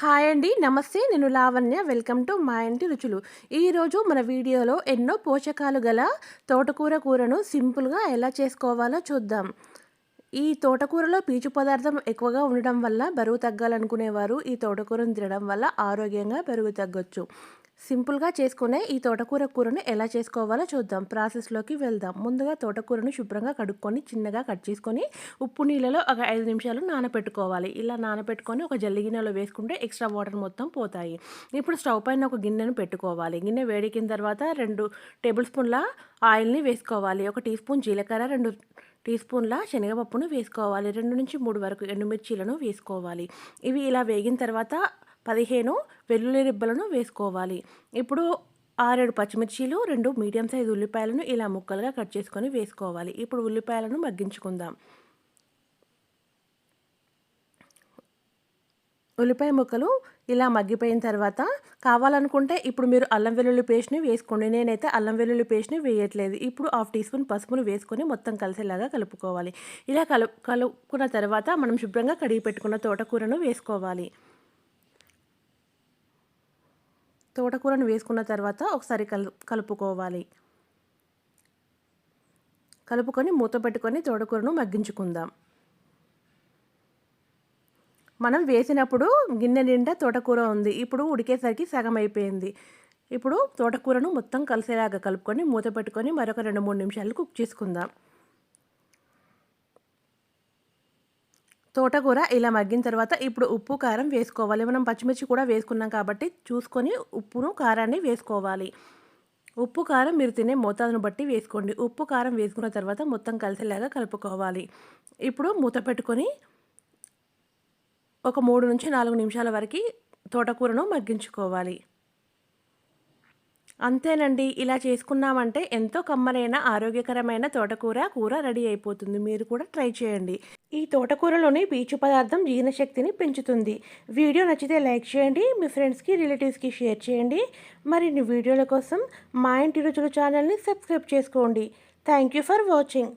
Hi అండి. నమస్తే నేను లావణ్య. వెల్కమ్ టు మా ఇంటి రుచులు. ఈరోజు మన వీడియోలో ఎన్నో పోషకాలు గల తోటకూర కూరను సింపుల్గా ఎలా చేసుకోవాలో చూద్దాం. ఈ తోటకూరలో పీచు పదార్థం ఎక్కువగా ఉండడం వల్ల బరువు తగ్గాలనుకునేవారు. ఈ తోటకూరను తినడం వల్ల ఆరోగ్యంగా బరువు తగ్గొచ్చు. సింపుల్గా చేసుకునే ఈ తోటకూర కూరను ఎలా చేసుకోవాలో చూద్దాం. ప్రాసెస్లోకి వెళ్దాం. ముందుగా తోటకూరను శుభ్రంగా కడుక్కొని చిన్నగా కట్ చేసుకొని ఉప్పు నీళ్ళలో ఒక ఐదు నిమిషాలు నానబెట్టుకోవాలి ఇలా నానబెట్టుకొని ఒక జల్లి గిన్నెలో వేసుకుంటే ఎక్స్ట్రా వాటర్ మొత్తం పోతాయి. ఇప్పుడు స్టవ్ పైన ఒక గిన్నెను పెట్టుకోవాలి. గిన్నె వేడికిన తర్వాత రెండు టేబుల్ స్పూన్ల ఆయిల్ని వేసుకోవాలి. ఒక టీ స్పూన్ జీలకర్ర రెండు టీ స్పూన్ల శనగపప్పును వేసుకోవాలి. రెండు నుంచి మూడు వరకు ఎండుమిర్చీలను వేసుకోవాలి. ఇవి ఇలా వేగిన తర్వాత పదిహేను వెల్లుల్లి రిబ్బలను వేసుకోవాలి. ఇప్పుడు ఆరేడు పచ్చిమిర్చీలు రెండు మీడియం సైజు ఉల్లిపాయలను ఇలా ముక్కలుగా కట్ చేసుకొని వేసుకోవాలి. ఇప్పుడు ఉల్లిపాయలను మగ్గించుకుందాం. ఉల్లిపాయ ముక్కలు ఇలా మగ్గిపోయిన తర్వాత కావాలనుకుంటే ఇప్పుడు మీరు అల్లం వెల్లుల్లి పేస్ట్ని వేసుకోండి. నేనైతే అల్లం వెల్లుల్లి పేస్ట్ని వేయట్లేదు. ఇప్పుడు హాఫ్ టీ స్పూన్ పసుపును వేసుకొని మొత్తం కలిసేలాగా కలుపుకోవాలి. ఇలా కలు కలుపుకున్న తర్వాత మనం శుభ్రంగా కడిగి పెట్టుకున్న తోటకూరను వేసుకోవాలి. తోటకూరను వేసుకున్న తర్వాత ఒకసారి కలు కలుపుకోవాలి. కలుపుకొని మూత పెట్టుకొని తోటకూరను మగ్గించుకుందాం. మనం వేసినప్పుడు గిన్నె నిండా తోటకూర ఉంది. ఇప్పుడు ఉడికేసరికి సగం అయిపోయింది. ఇప్పుడు తోటకూరను మొత్తం కలిసేలాగా కలుపుకొని మూత పెట్టుకొని మరొక రెండు మూడు నిమిషాలు కుక్ చేసుకుందాం. తోటకూర ఇలా మగ్గిన తర్వాత ఇప్పుడు ఉప్పు కారం వేసుకోవాలి. మనం పచ్చిమిర్చి కూడా వేసుకున్నాం కాబట్టి చూసుకొని ఉప్పును కారాన్ని వేసుకోవాలి. ఉప్పు కారం మీరు తినే మోతాదును బట్టి వేసుకోండి. ఉప్పు కారం వేసుకున్న తర్వాత మొత్తం కలిసేలాగా కలుపుకోవాలి. ఇప్పుడు మూత పెట్టుకొని ఒక మూడు నుంచి నాలుగు నిమిషాల వరకు తోటకూరను మగ్గించుకోవాలి. అంతేనండి. ఇలా చేసుకున్నామంటే ఎంతో కమ్మనైన ఆరోగ్యకరమైన తోటకూర కూర రెడీ అయిపోతుంది. మీరు కూడా ట్రై చేయండి. ఈ తోటకూరలోని పీచు పదార్థం జీర్ణశక్తిని పెంచుతుంది. వీడియో నచ్చితే లైక్ చేయండి మీ ఫ్రెండ్స్కి రిలేటివ్స్కి షేర్ చేయండి. మరిన్ని వీడియోల కోసం మా ఇంటి రుచుల ఛానల్ని సబ్స్క్రైబ్ చేసుకోండి. Thank you for watching.